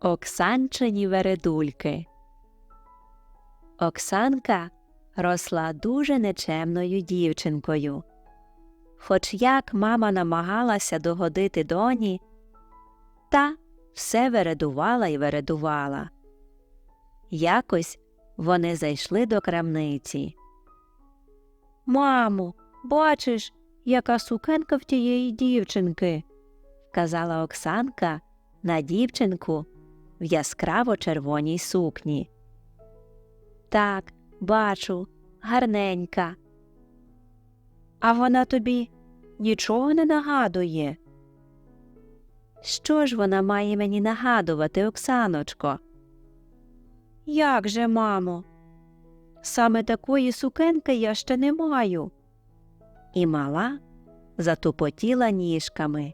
Оксанчині вередульки. Оксанка росла дуже нечемною дівчинкою. Хоч як мама намагалася догодити доні, та все вередувала і вередувала. Якось вони зайшли до крамниці. Мамо, бачиш, яка сукенка в тієї дівчинки, казала Оксанка на дівчинку в яскраво червоній сукні. Так, бачу, гарненька. А вона тобі нічого не нагадує. Що ж вона має мені нагадувати, Оксаночко? Як же, мамо? Саме такої сукенки я ще не маю. І мала затупотіла ніжками,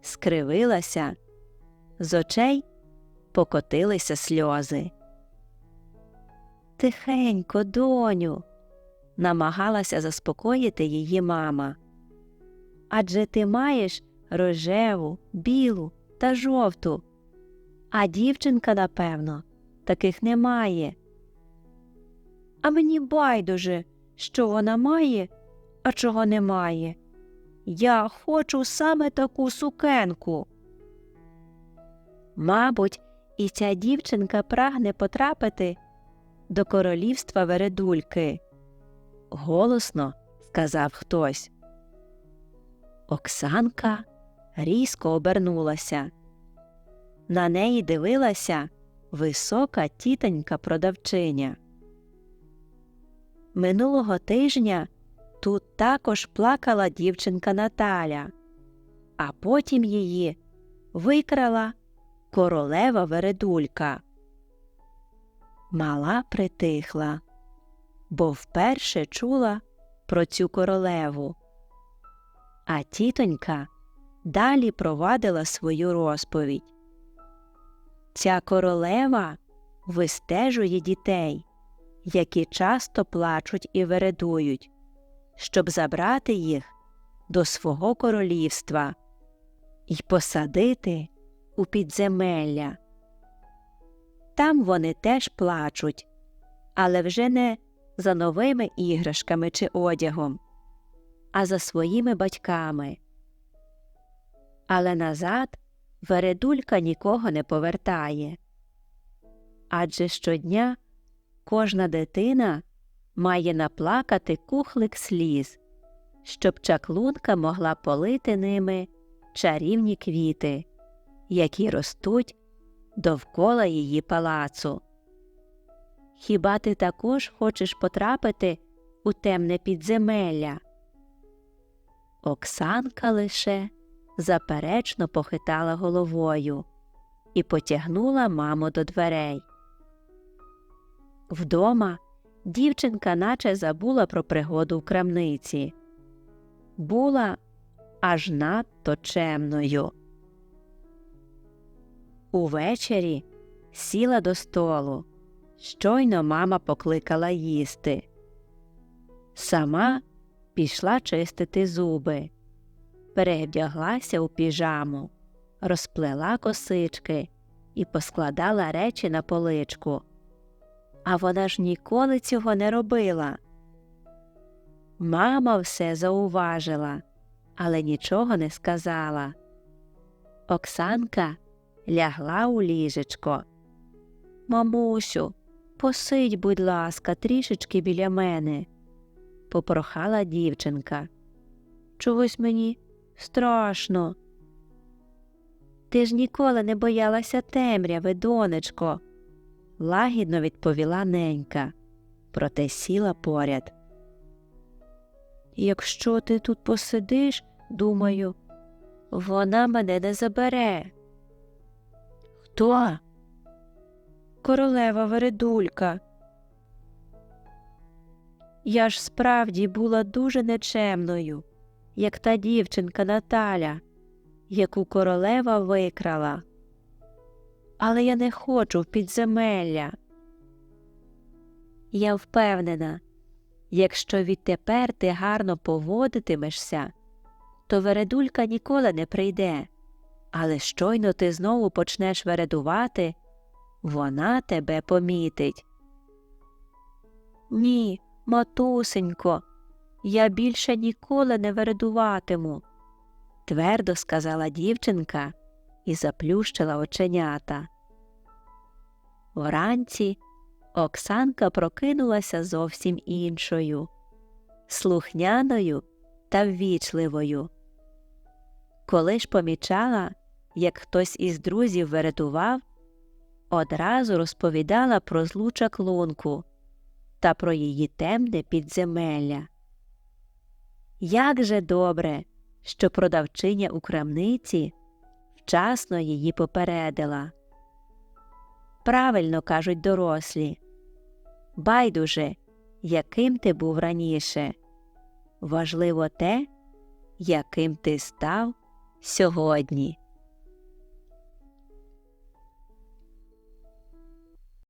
скривилася, з очей покотилися сльози. Тихенько, доню, намагалася заспокоїти її мама. Адже ти маєш рожеву, білу та жовту, а дівчинка, напевно, таких немає. А мені байдуже, що вона має, а чого немає. Я хочу саме таку сукенку. Мабуть, і ця дівчинка прагне потрапити до королівства вередульки. Голосно сказав хтось. Оксанка різко обернулася. На неї дивилася висока тітонька продавчиня. Минулого тижня тут також плакала дівчинка Наталя, а потім її викрала королева вередулька. Мала притихла, бо вперше чула про цю королеву. А тітонька далі провадила свою розповідь. Ця королева вистежує дітей, які часто плачуть і вередують, щоб забрати їх до свого королівства і посадити у підземелля. Там вони теж плачуть, але вже не за новими іграшками чи одягом, а за своїми батьками. Але назад вередулька нікого не повертає. Адже щодня кожна дитина має наплакати кухлик сліз, щоб чаклунка могла полити ними чарівні квіти, які ростуть довкола її палацу. Хіба ти також хочеш потрапити у темне підземелля? Оксанка лише заперечно похитала головою і потягнула маму до дверей. Вдома дівчинка наче забула про пригоду в крамниці. Була аж надто чемною. Увечері сіла до столу. Щойно мама покликала їсти. Сама пішла чистити зуби, перевдяглася у піжаму, розплела косички і поскладала речі на поличку. А вона ж ніколи цього не робила. Мама все зауважила, але нічого не сказала. Оксанка лягла у ліжечко. Мамусю, посидь, будь ласка, трішечки біля мене, попрохала дівчинка. Чогось мені страшно. Ти ж ніколи не боялася темряви, донечко, лагідно відповіла ненька, проте сіла поряд. Якщо ти тут посидиш, думаю, вона мене не забере. Хто? Королева Вередулька. Я ж справді була дуже нечемною, як та дівчинка Наталя, яку королева викрала. Але я не хочу в підземелля. Я впевнена, якщо відтепер ти гарно поводитимешся, то Вередулька ніколи не прийде, Але щойно ти знову почнеш вередувати, вона тебе помітить. Ні, матусенько, я більше ніколи не вередуватиму, твердо сказала дівчинка і заплющила оченята. Вранці Оксанка прокинулася зовсім іншою, слухняною та ввічливою. Коли ж помічала, як хтось із друзів вередував, одразу розповідала про злу чаклунку та про її темне підземелля. Як же добре, що продавчиня у крамниці вчасно її попередила. Правильно кажуть дорослі. Байдуже, яким ти був раніше. Важливо те, яким ти став сьогодні.